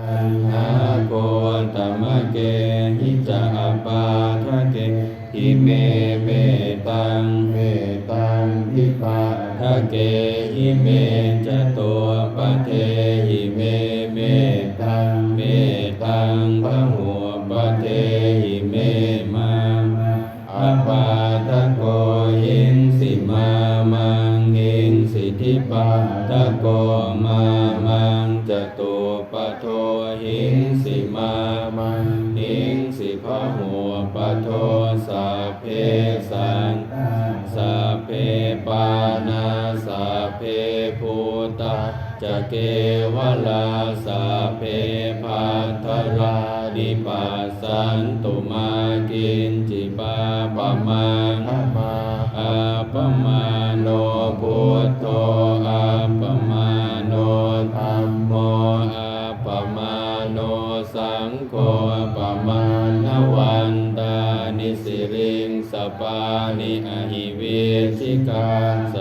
อันหาโกตมะเกหิจาปาทะเกหิเมเมตังเมตังทิปาทะเก สัพเพสันสัพเพปานาสัพเพภูตาจะเกวลา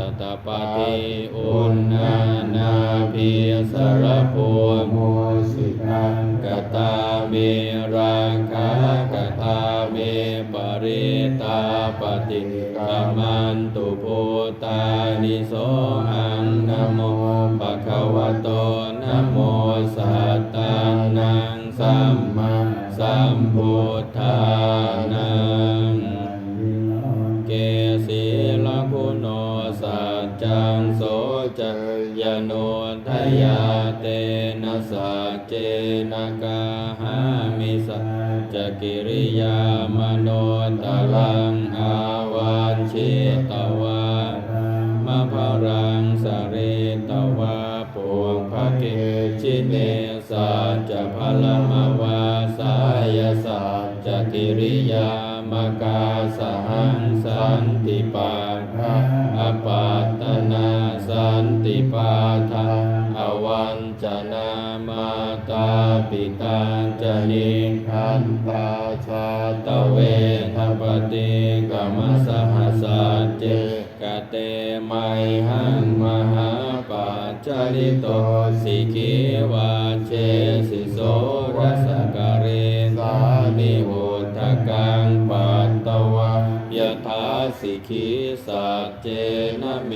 สตปาติอุณนานาภิสรภูโมสิตังกตาเมราคากตาเมปริตาปฏิกามันตุโพตานิโสอังนะโมปะคะวะโตนะโมสัตตังนังสัมมาสัมพุทธา เตนะสัจเจนะกาหามิสัจกิริยามโนตลังอาวันชิตวามะภรังสเรตวาปุงภะเกชิเนสัจจะพลมวาสายสัจกิริยามกาสหังสันติปาทะอปัตตนาสันติปาทะ ปิตาจนิคันตาชาตเวทปฏิกรรมสหัสเจกเตไมหังมหาปัจจริโตสิกิวาเชสิโสรส ยถาสิกิสัจเจนะเม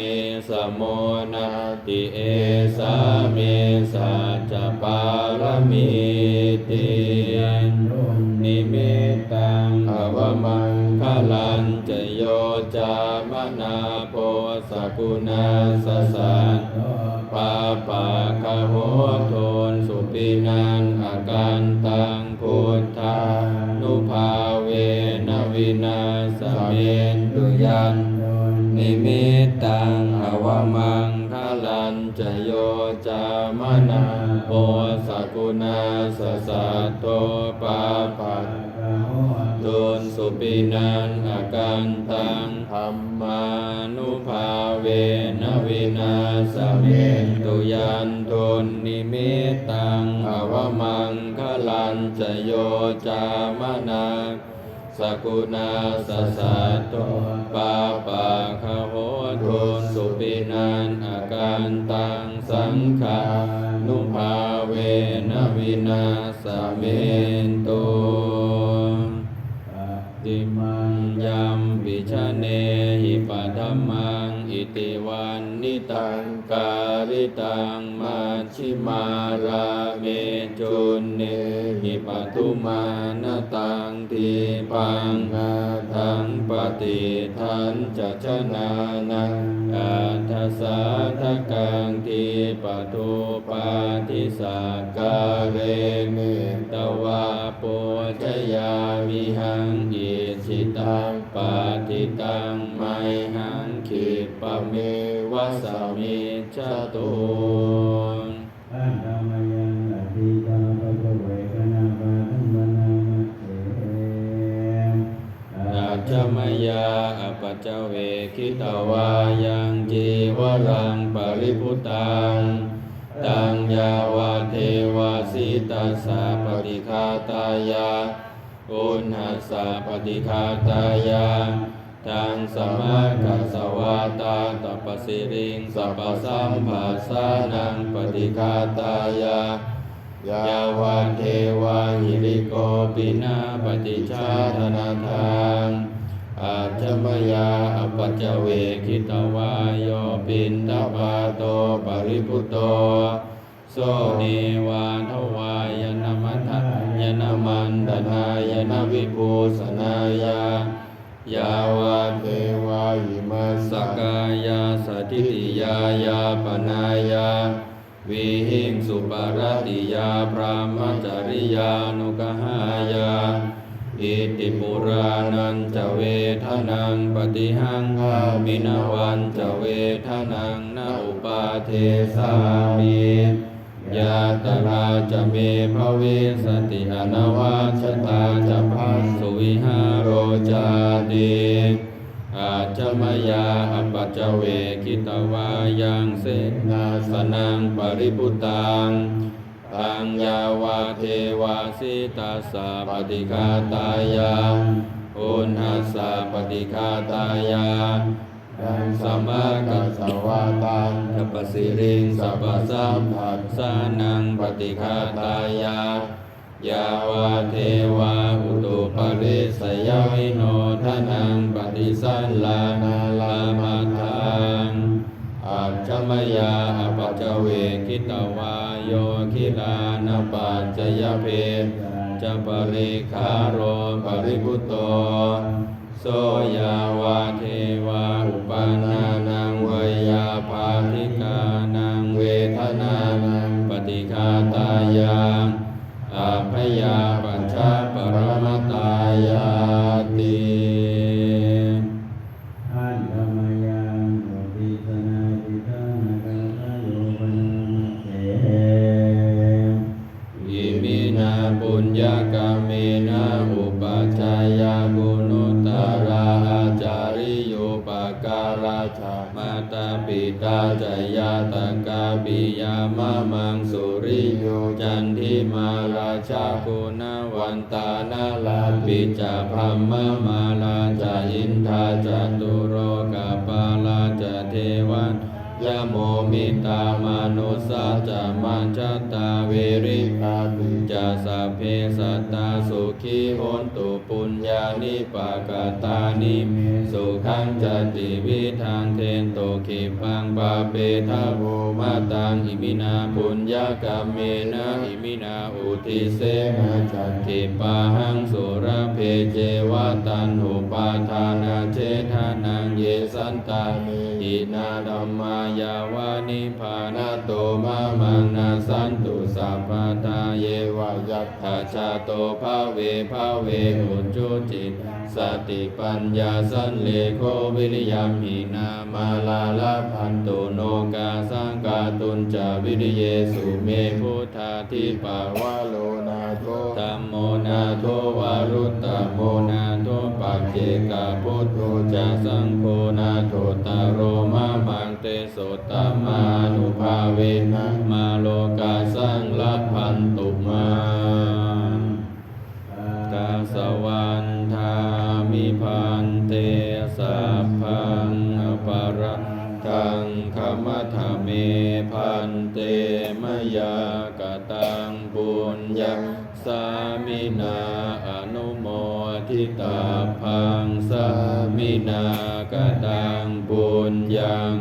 สโมนาติเอสาเมสัจปารมิตินิเมตังอวมังคลันจโยจามนาโพสกุณาสสันปาปะคะโหโทนสุปินันอาการตังพุทธานุภาเวนวินา เมนตุยัน นิมิตตังอวมังคลันจะโยจามนาโปสกุณาสสัตโตปาปัตโดนสุปินันอาการตังธรรมานุภาเวนวินาสเมนตุยันโทนนิมิตตังอวมังคลันจะโยจามนา สกุณาสสะตโตปาปะคะโหตุนสุปินันอาการตังสังขานุภาเวนวินาสเมนตุติมังยัมปิชเนหิปัตมา ติวันนิตังการิตังมัชชิมาราเมจุนเนหิปัตุมานตังทีปังนาทังปฏิทันจะชนะนังอาทัสสะทกังทีปตุปาทิสากาเรเมตวาปุจยาวิหังอิชิตังปาติตังไมหัง ปะเมวะสามิจตุงอันธรรมยังอธิตาปะกเวกนาปะธัมมนามัสเสอาจมยาอปัจจเวคิตวายังจีวรังปริพุตังตังยาวาเทวาสิตัสสะปฏิคาตายาอุณหัสสะปฏิคาตายา ตังสมากัสวาตาตปสิริงสัพสัมภาสานังปฏิคาตายายาวันเทวาหิริโกปินาปฏิชาธนาทางอาจมยาอปัจเวคิตวายโยปินตปาโตปริพุตโตโสเนวาทวายนมัทยนมันดนายนวิภูสนา ยาวาเทวาหิมัสกายาสถิติยายาปนายาวิหิงสุปารติยาพรามจริยานุกหายาอิติปุรานันจะเวทนังปฏิหังคามินวันจะเวทนังนาอุปาเทสามิ ยาตราจะเมภเวสติอนาวาชตาจะพัสสุวิหารโรจาติอาจมยาอปัจจเวคิตวายังเสนาสนังปริพุตังตังยาวาเทวาสิตาสาปฏิคาตายาอุณหสสะปฏิคาตายา สัมมากัสสวาตังทัปสิริงสัพพสัมผัสสานังปฏิคาตายายาวาเทวาอุตุปริสยวิโนทนังปฏิสันลานาลามาทังอัจฉมยาอปัจเวคิตวายโยคิลานปัจจยเพจะปริคารโรปริพุตโตโสยาวาเทวา มะมังสุริโยจันทิมาราชาคุณวันตานาลาปิจาพัมมมาลาจาอินทาจัตุโรกาปาลาจเทวันยะโมมิตามนุสาจามัญชตาเวริภา สัพเพสัตตาสุขีโหนตุปุญญานิปากตานิสุขังจติวิทังเทนโตขิปังปาเปทะโวมาตังอิมินาปุญญากรรมเมนะอิมินาอุทิเสนะจันติปาหังสุรเพเจวะตันหุปาทานาเจทานังเยสันตาอินาดัมมายาวานิพานา มามังนาสันตุสัพพทาเยวายัตถาชาโตภาเวภาเวหุจุจิต สติปัญญาสันเลโควิริยมหินามาลาลาพันตุโนกาสังกาตุนจาวิริเยสุเมพุทธาทิปาวาโลนาโทตัมโมนาโทวารุตตโมนาโทปัจเจกาพุทโธจาสังโฆนาโทตารโรมามังเตโสตมานุภาเวนะ ทังขมัทเมพันเตมยากตังปุญญาสามินาอนุโมทิตาพังสามินากตังปุญญัง